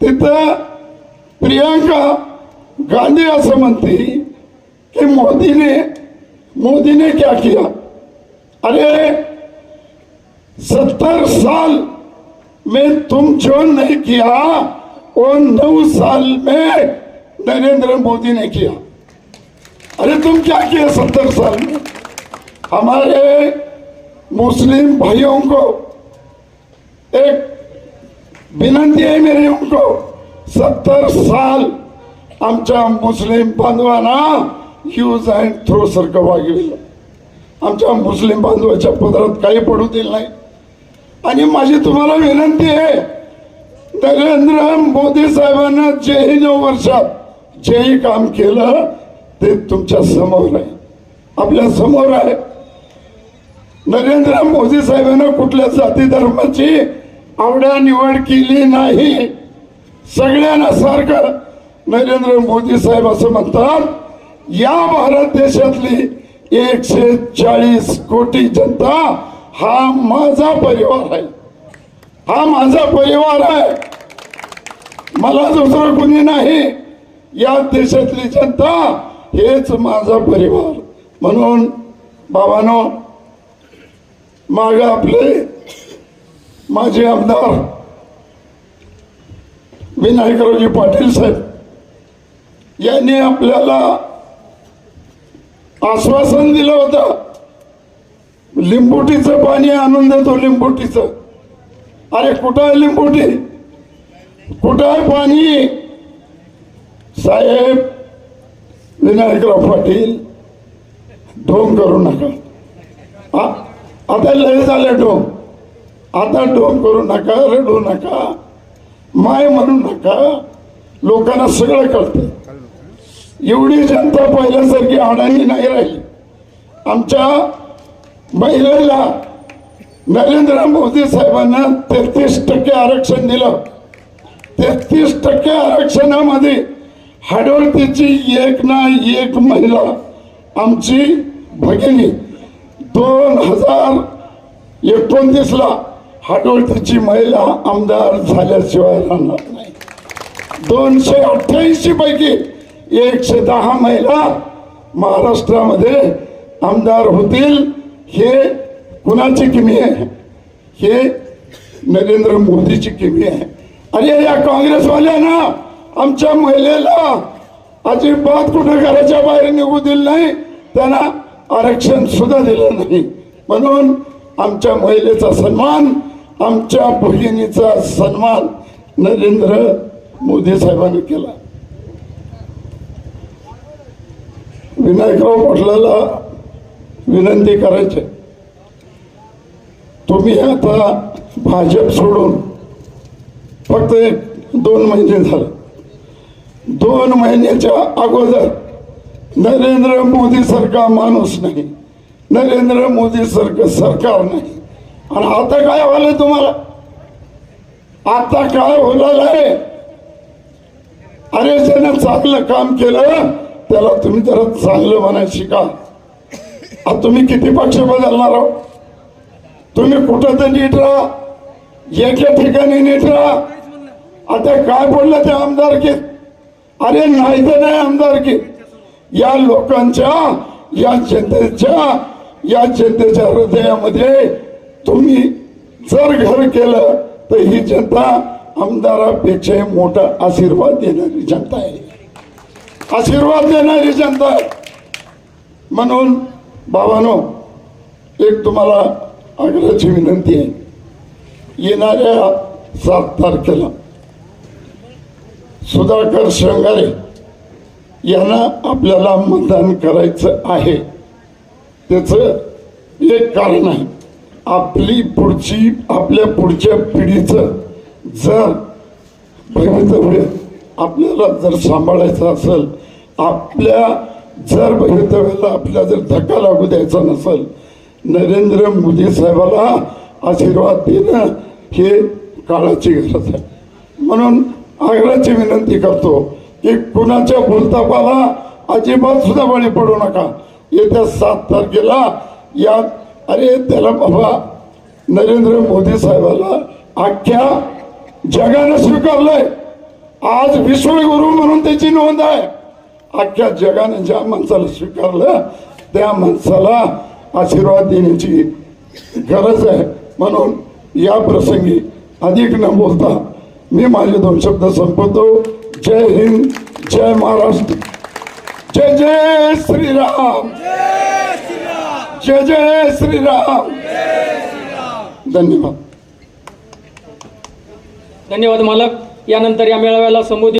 तिथं प्रियांका गांधी कि मोदी ने मोदी ने क्या किया? अरे, सत्तर साल में तुम जो नहीं किया, वो नौ साल में नरेंद्र मोदी ने किया। अरे, तुम क्या किया सत्तर साल में? हमारे मुस्लिम भाइयों को एक विनंती आहे मेरी उनको सत्तर साल आमच्या मुस्लिम बांधवांना यूज अँड थ्रो सारखं वागविलं. आमच्या मुस्लिम बांधवाच्या पदरात काही पडू दिलं नाही. आणि माझी तुम्हाला विनंती आहे नरेंद्र मोदी साहेबांना जेही नऊ वर्षात जेही काम केलं ते तुमच्यासमोर आहे. आपल्यासमोर आहे. नरेंद्र मोदी साहेबांना कुठल्या जाती धर्माची आवड्या निवड केली नाही. सगळ्यांना सारखं नरेंद्र मोदी साहेब असं म्हणतात या भारत देशातली एकशे चाळीस कोटी जनता हा माझा परिवार आहे. हा माझा परिवार आहे. मला दुसरं कोणी नाही. या देशातली जनता हेच माझा परिवार. म्हणून बाबानो माग आपले माझे आमदार विनायकरावजी पाटील साहेब यांनी आपल्याला आश्वासन दिलं होतं. लिंबोटीचं पाणी आणून देतो लिंबोटीचं. अरे कुठं आहे लिंबोटी? कुठं आहे पाणी? साहेब विनायकराव पाटील ढोंग करू नका. आता लय झालं ढोंग. आता डोन करू नका रडू नका माय म्हणू नका. लोकांना सगळं कळतं. एवढी जनता पहिल्यासारखी अडाणी नाही राहिली. आमच्या महिलेला नरेंद्र मोदी साहेबांना तेहतीस टक्के आरक्षण दिलं. तेहतीस टक्के आरक्षणामध्ये हाडोळतीची एक ना एक महिला आमची भगिनी. दोन हजार एकोणतीसला हाडोळतीची महिला आमदार झाल्याशिवाय राहणार नाही. दोनशे अठ्ठ्याऐंशी पैकी एकशे दहा महिला महाराष्ट्रामध्ये आमदार होतील हे कुणाची किमी आहे? हे नरेंद्र मोदीची किमी आहे. अरे या काँग्रेसवाल्यांना आमच्या महिलेला अजिबात कुठे घराच्या बाहेर निघू दिलं नाही त्यांना आरक्षण सुद्धा दिलं नाही. म्हणून आमच्या महिलेचा सन्मान आमच्या भगिनीचा सन्मान नरेंद्र मोदी साहेबांनी केला. विनायकराव पाटलाला विनंती करायची. तुम्ही आता भाजप सोडून फक्त एक दोन महिने झाले. दोन महिन्याच्या अगोदर नरेंद्र मोदी सारखा माणूस नाही. नरेंद्र मोदी सारखं सरकार नाही. आणि आता काय व्हायलंय तुम्हाला? आता काय होणार आहे? अरे ज्यानं चांगलं काम केलं त्याला तुम्ही जरा चांगलं म्हणायला शिका. आता तुम्ही किती पक्ष बदलणार आहो तुम्ही कुठं तर नीट राहा. एका ठिकाणी नीट राहा. आता काय बोललं ते आमदारकीत अरे नाही तर नाही आमदारकी या लोकांच्या या जनतेच्या या जनतेच्या हृदयामध्ये तुम्ही जर घर केलं तर ही जनता आमदारापेक्षा मोठा आशीर्वाद देणारी जनता आहे. आशीर्वाद देणारी जनता आहे. म्हणून बाबानो एक तुम्हाला आग्रहाची विनंती आहे. येणाऱ्या सात तारखेला सुधाकर शृंगारे यांना आपल्याला मतदान करायचं आहे. त्याचं एक कारण आहे. आपली पुढची आपल्या पुढच्या पिढीचं जर भवितव्य आपल्याला जर सांभाळायचं असेल आपल्या जर भवितव्याला आपल्या जर धक्का लागू द्यायचा नसेल नरेंद्र मोदी साहेबाला आशीर्वाद देणं हे काळाची गरज आहे. म्हणून आग्रहाची विनंती करतो की कुणाच्या भूलतापाला अजिबात सुद्धा बळी पडू नका. येत्या सात तारखेला या अरे त्याला बाबा नरेंद्र मोदी साहेबाला अख्ख्या जगानं स्वीकारलंय. आज विश्वगुरु म्हणून त्याची नोंद आहे. अख्ख्या जगाने ज्या माणसाला स्वीकारलं त्या माणसाला आशीर्वाद देण्याची गरज आहे. म्हणून या प्रसंगी अधिक न बोलता मी माझे दोन शब्द संपवतो. जय हिंद जय महाराष्ट्र. जय जय श्रीराम. जय जय श्रीराम. धन्यवाद. धन्यवाद मालक. यानंतर या मेळाव्याला संबोधित